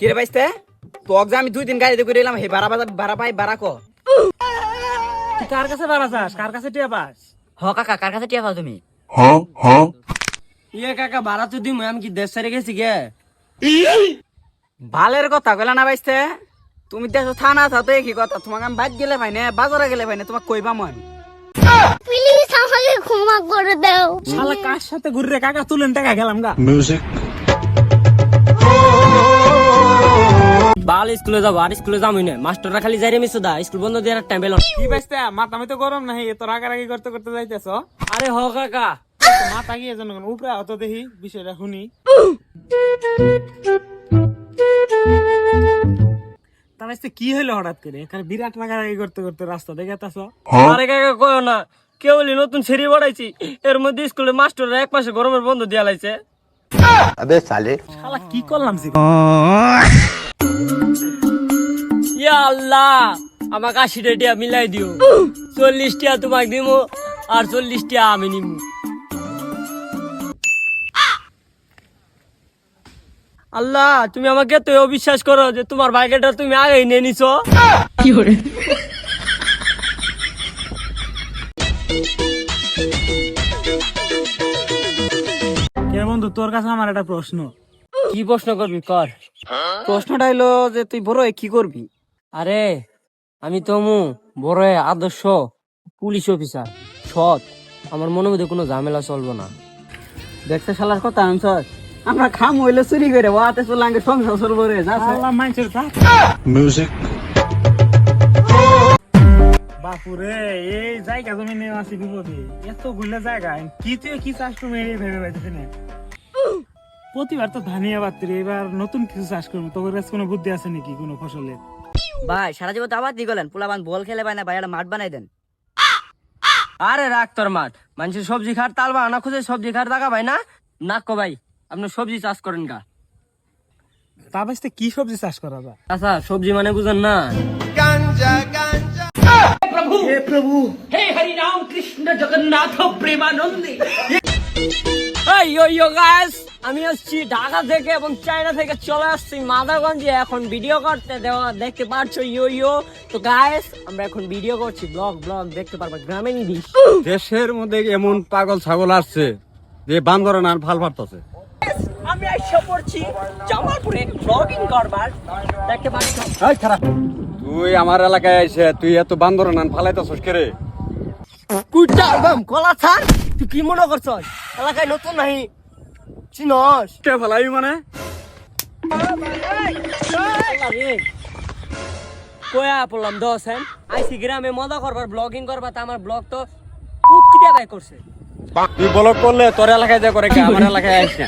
কিরে পাইছে তোক যে আমি দুই দিন গাড়িতে করে এলাম হে ভাড়া বাজা- ভাড়া পাই ভাড়া ক? কার কাছে বাড়া চাস কার কাছে টিয়া পাস? হ কাকা কার কাছে টিয়া পাও তুমি? হ হ। ইয়ে কাকা বাড়া তো দিম আমি কি দেশ ছেড়ে গেছি গে? ভালের কথা কইলা না পাইছে তুমি দেশ থানা থাতে কি কথা। তোমাকে আমি বাইক গেলে ভাই না বাজারে গেলে ভাই না তোমাকে কইবা মন। প্লিজ আমাকে ক্ষমা করে দাও। শালা কার সাথে ঘুরে কাকা তুলেন টাকা গেলাম গা। বাল স্কুলে যাব আর স্কুলে যাব না। মাস্টাররা খালি যাই রে মিসু স্কুল বন্ধ দিয়ে টাইম পেলাম কি বাইস্তা মাথা আমি তো গরম নাই এত রাগারাগি করতে করতে যাইতেছ? আরে হ কাকা। মাথা গিয়ে যেন উপরে হতো দেখি বিষয়টা শুনি। তার কি হলো হঠাৎ করে? এখানে বিরাট রাগারাগি করতে করতে রাস্তা দেখে তাছ আরে কাকা কয় না। কেবলই নতুন ছেড়ে বাড়াইছি এর মধ্যে স্কুলে মাস্টাররা এক মাসে গরমের বন্ধ দিয়া লাইছে। শালা কি করলাম সে আল্লাহ আমাকে আশি টিয়া মিলাই দিও। চল্লিশ টিয়া তোমাকে দিমু আর চল্লিশ টিয়া আমি নিমু। আল্লাহ তুমি আমাকে তো অবিশ্বাস করো যে তোমার বাইকটা তুমি আগেই নিয়ে নিছো। কে বন্ধু তোর কাছে আমার একটা প্রশ্ন। কি প্রশ্ন করবি কর। প্রশ্নটা হইল যে তুই বড় কি করবি? আরে আমি তো মু বড় আদর্শ পুলিশ অফিসার। সৎ আমার মনের মধ্যে কোনো ঝামেলা চলবো না। দেখছে শালার কথা আনছস আমরা খাম হইলে চুরি করে ওয়াতে চলাঙ্গে সংসার চলবো রে যা বাপুরে এই জায়গা জমি নিয়ে আসি বিপদে। এতগুলা জায়গা কি তুই কি চাষ করবি এই ভেবে পাইতেছি না। প্রতিবার তো ধানিয়া বাত্রি এবার নতুন কিছু চাষ করব তোর কাছে কোনো বুদ্ধি আছে নাকি কোনো ফসলের? ভাই সারা জীবন তো আবার দি গেলেন। পোলাবান বল খেলে পায় না ভাই একটা মাঠ বানাই দেন। আরে রাখ তোর মাঠ। মানুষের সবজি খার তাল বা আনা খুঁজে সবজি খার টাকা ভাই না? নাক কো ভাই আপনি সবজি চাষ করেন গা। তা বাসতে কি সবজি চাষ করা যায়? আচ্ছা সবজি মানে বুঝেন না। গাঞ্জা গাঞ্জা। প্রভু হে প্রভু। হে হরি রাম কৃষ্ণ জগন্নাথ প্রেমানন্দে। এই ইয়ো ইয়ো গাইস। আমি আসছি ঢাকা থেকে এবং চায়না থেকে চলে আসছি মাদারগঞ্জে এখন ভিডিও করতে দেওয়া দেখতে পারছ ইয়ো ইয়ো। তো গায়েস আমরা এখন ভিডিও করছি ব্লগ ব্লগ দেখতে পারব গ্রামীণ দিশ দেশের মধ্যে এমন পাগল ছাগল আসছে যে বান্দরন আর ভালো পারতেছে। আমি এসে পড়ছি জামালপুরে ব্লগিং করবার। দেখতে পাচ্ছ তুই আমার এলাকায় আইসে তুই এত বান্দরন আর ফালাইতেছস কে রে? কুটা একদম কলা ছাড়। তুই কি মনে করছস? এলাকায় নতুন নাহি? চিনস। কে ফালাই মানে? কয়া পড়লাম দশ হ্যাঁ? আইসি গ্রামে মজা করবার ব্লগিং করবা তা আমার ব্লগ তো উটকি দিয়ে বাই করছে। তুই ব্লগ করলে তোর এলাকায় যা করে কে? আমার এলাকায় আইস না।